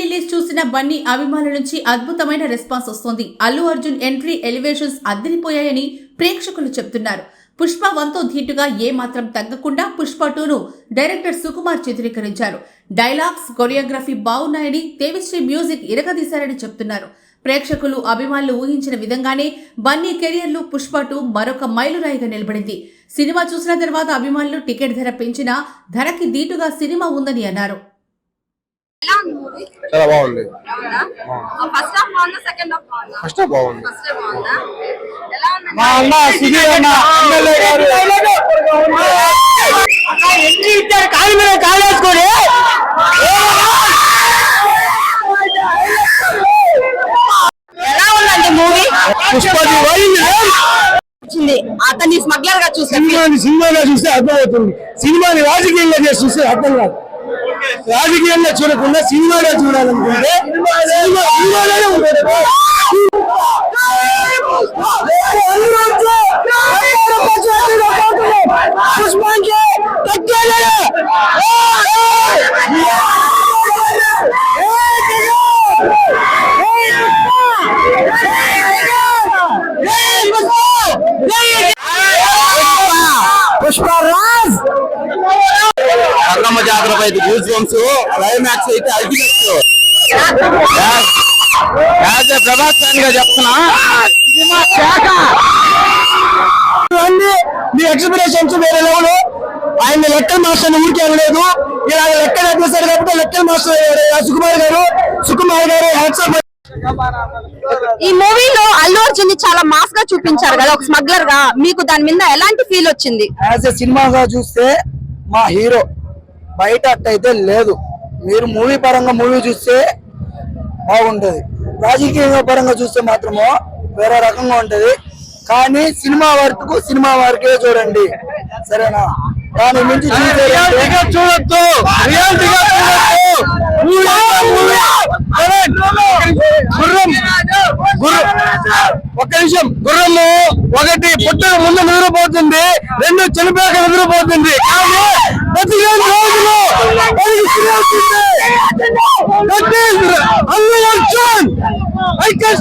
Release చూసిన బన్నీ అభిమానుల నుంచి అద్భుతమైన రెస్పాన్స్ వస్తోంది. అల్లు అర్జున్ ఎంట్రీ ఎలివేషన్స్ అద్దరిపోయాయని ప్రేక్షకులు చెప్తున్నారు. పుష్ప వన్తో ధీటుగా ఏమాత్రం తగ్గకుండా పుష్ప టూను డైరెక్టర్ సుకుమార్ చిత్రీకరించారు. డైలాగ్స్ కొరియోగ్రఫీ బాగున్నాయని దేవిశ్రీ మ్యూజిక్ ఇరగదీశారని చెప్తున్నారు. ప్రేక్షకులు అభిమానులు ఊహించిన విధంగానే బన్నీ కెరియర్లో పుష్ప టూ మరొక మైలురాయిగా నిలబడింది. సినిమా చూసిన తర్వాత అభిమానులు టికెట్ ధర పెంచినా ధరకి ధీటుగా సినిమా ఉందని అన్నారు. చాలా బాగుంది. ఫస్ట్ హాఫ్ బాగుందా మా అన్న సుధీర్ అన్న ఎమ్మెల్యే గారు. ఇచ్చారు కాలు మీద కాలు వేసుకొని ఎలా ఉందండి మూవీ? పుష్పది వచ్చింది. అతన్ని స్మగ్లర్గా చూసాను సినిమాని సినిమాగా చూస్తే అర్థమవుతుంది. సినిమాని రాజకీయంగా చేసి చూస్తే అర్థం కాదు. రాజకీయంగా చూడకుండా సినిమాగా చూడాలనుకుంటే జాతర అయితే గూస్ బంప్స్ క్లైమాక్స్ అయితే అల్టిమేట్ యాజ్ ఏ ప్రభాస్ ఫ్యాన్గా చెప్తున్నా. సినిమా శాఖ మీ ఎక్స్ప్రెషన్స్ వేరే లెవెల్ ఆయన లెక్కల మాస్టర్ ఊరికే అనలేదు. ఇలా లెక్కలు ఎక్కేసారు కాబట్టి లెక్కల మాస్టర్. సుకుమార్ గారు సుకుమార్ గారు హ్యాట్సాప్ ఈ మూవీలో అల్లు అర్జున్ని చాలా మాస్గా చూపించారు కదా ఒక స్మగ్లర్గా. మీకు దాని మీద ఎలాంటి ఫీల్ వచ్చింది? యాజ్ ఎ సినిమాగా చూస్తే మా హీరో బయట అట్టయితే లేదు. మీరు మూవీ పరంగా మూవీ చూస్తే బాగుంటది. రాజకీయ పరంగా చూస్తే మాత్రము వేరే రకంగా ఉంటది. కానీ సినిమా వరకు సినిమా వరకే చూడండి. సరేనా? దాని మించి చూడొద్దు. గుర్రం. గుర్రం. ఒక్క నిమిషం. గుర్రము ఒకటి పుట్టక ముందు నిద్రపోతుంది. రెండు చనిపోయాక నిద్రపోతుంది. కానీ పదిహేను రోజులు దానికి తిరిగి వస్తుంది. That is అల్లు అర్జున్ ఐక్య